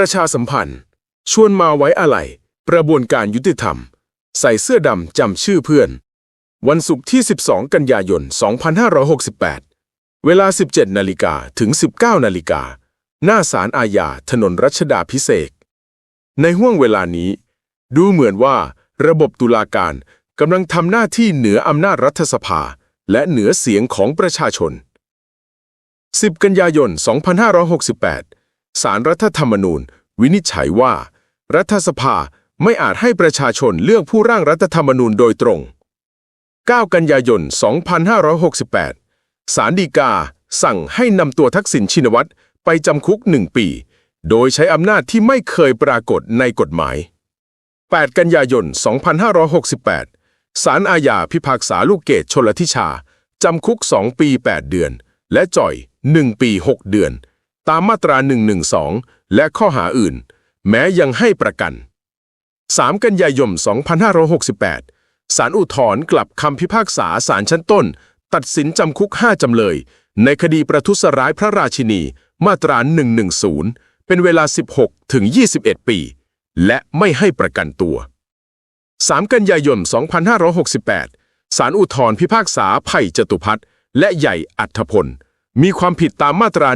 ประชาสัมพันธ์ ชวนมาไว้อะไรประบวนการยุติธรรม ใส่เสื้อดำจำชื่อเพื่อน วันศุกร์ที่ 12 กันยายน 2568 เวลา 17 นาฬิกาถึง 19 นาฬิกา หน้าศาลอาญาถนนรัชดาพิเศษกในห่วงเวลานี้ ดูเหมือนว่าระบบตุลาการกำลังทำหน้าที่เหนืออำนาจรัฐสภา และเหนือเสียงของประชาชน 10 กันยายน 2568 สารรัฐธรรมนูญ วินิจฉัยว่า รัฐสภาไม่อาจให้ประชาชนเลือกผู้ร่างรัฐธรรมนูญโดยตรง 9 กันยายน 2568 สารดีกาสั่งให้นำตัวทักษิณชินวัตรไปจำคุกหนึ่งปี โดยใช้อำนาจที่ไม่เคยปรากฏในกฎหมาย 8 กันยายน 2568 สารอาญาพิพากษาลูกเกดชลทิชา จำคุก 2 ปี 8 เดือน และจ่อย 1 ปี 6 เดือน ตามมาตรา 112 และข้อหาอื่น แม้ยังให้ประกัน 3 กันยายน 2568สารอุทธรณ์กลับคำพิพากษาศาลชั้นต้น ตัดสินจำคุก 5 จำเลย ในคดีประทุษร้ายพระราชินี มาตรา 110 เป็นเวลา 16 ถึง 21 ปี และไม่ให้ประกันตัว 3 กันยายน 2568สารอุทธรณ์พิพากษาไผ่จตุพัฒน์และใหญ่อัธพล มีความผิดตามมาตรา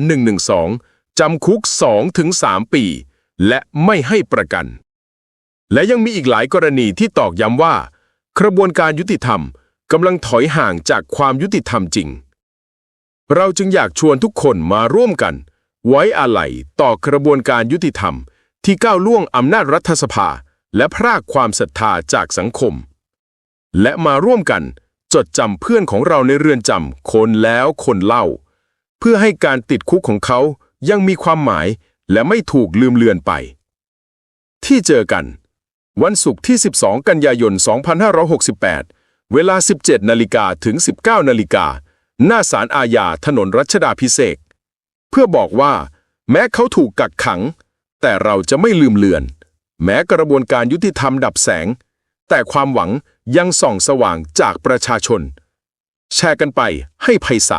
112 จำคุก2ถึง3ปี และไม่ให้ประกัน และยังมีอีกหลายกรณีที่ตอกย้ำว่า กระบวนการยุติธรรมกำลังถอยห่างจากความยุติธรรมจริง เราจึงอยากชวนทุกคนมาร่วมกัน ไว้อาลัยต่อกระบวนการยุติธรรม ที่ก้าวล่วงอำนาจรัฐสภา และพรากความศรัทธาจากสังคม และมาร่วมกันจดจำเพื่อนของเราในเรือนจำคนแล้วคนเล่า เพื่อให้การติดคุกของเขา ยังมีความหมายและไม่ถูกลืมเลือนไป ที่เจอกัน วันศุกร์ที่ 12 กันยายน 2568 เวลา 17 นาฬิกาถึง 19 นาฬิกา หน้าศาลอาญาถนนรัชดาพิเศษกเพื่อบอกว่า แม้เขาถูกกักขัง แต่เราจะไม่ลืมเลือน แม้กระบวนการยุติธรรมดับแสง แต่ความหวังยังส่องสว่างจากประชาชน แชร์กันไปให้ไพศาล